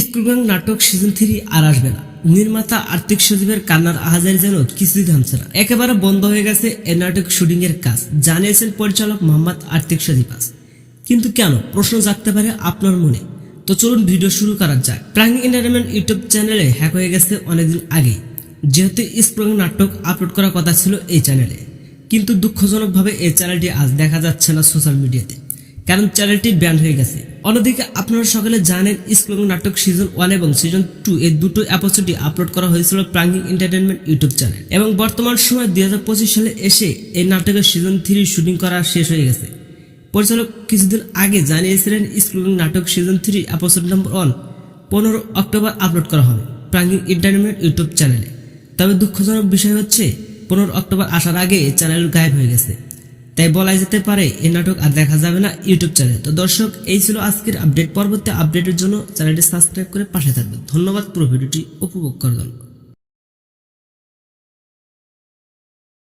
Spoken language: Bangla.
স্কুলগাং নাটক সিজন থ্রি আর আসবে না। নির্মাতা আর্থিক সচিবের কান্নার আহাজারি যেন কিছুই থামছে না। একেবারে বন্ধ হয়ে গেছে এই নাটক শুটিং এর কাজ। জানিয়েছেন পরিচালক মোহাম্মদ আর্থিক সচিব। কিন্তু কেন? প্রশ্ন জাগতে পারে আপনার মনে। তো চলুন ভিডিও শুরু করা যাক। প্রাং এন্টারটেনমেন্ট ইউটিউব চ্যানেলে হ্যাক হয়ে গেছে অনেকদিন আগে যেহেতু স্প্রং নাটক আপলোড করার কথা ছিল এই চ্যানেলে কিন্তু দুঃখজনকভাবে এই চ্যানেলটি আজ দেখা যাচ্ছে না সোশ্যাল মিডিয়াতে কারণ চ্যানেলটি ব্যান হয়ে গেছে। অন্যদিকে আপনারা সকলে জানেন স্কুল নাটক সিজন ওয়ান এবং সিজন টু এই দুটো এপিসোডই আপলোড করা হয়েছিল প্রাঙ্গিং এন্টারটেনমেন্ট ইউটিউব চ্যানেল। এবং বর্তমান সময় দুই হাজার পঁচিশ সালে এসে এই নাটকের সিজন থ্রি শুটিং করা শেষ হয়ে গেছে। পরিচালক কিছুদিন আগে জানিয়েছিলেন স্কুল নাটক season three episode number one পনেরো অক্টোবর আপলোড করা হবে প্রাঙ্গিং এন্টারটেনমেন্ট ইউটিউব চ্যানেলে। তবে দুঃখজনক বিষয় হচ্ছে, পনেরো অক্টোবর আসার আগে চ্যানেল গায়েব হয়ে গেছে। তাই বলা যেতে পারে এই নাটক আর দেখা যাবে না ইউটিউব চ্যানেলে। তো দর্শক, এই ছিল আজকের আপডেট। পরবর্তী আপডেটের জন্য চ্যানেলটি সাবস্ক্রাইব করে পাশে থাকবেন। ধন্যবাদ। পুরো ভিডিওটি উপভোগ করার জন্য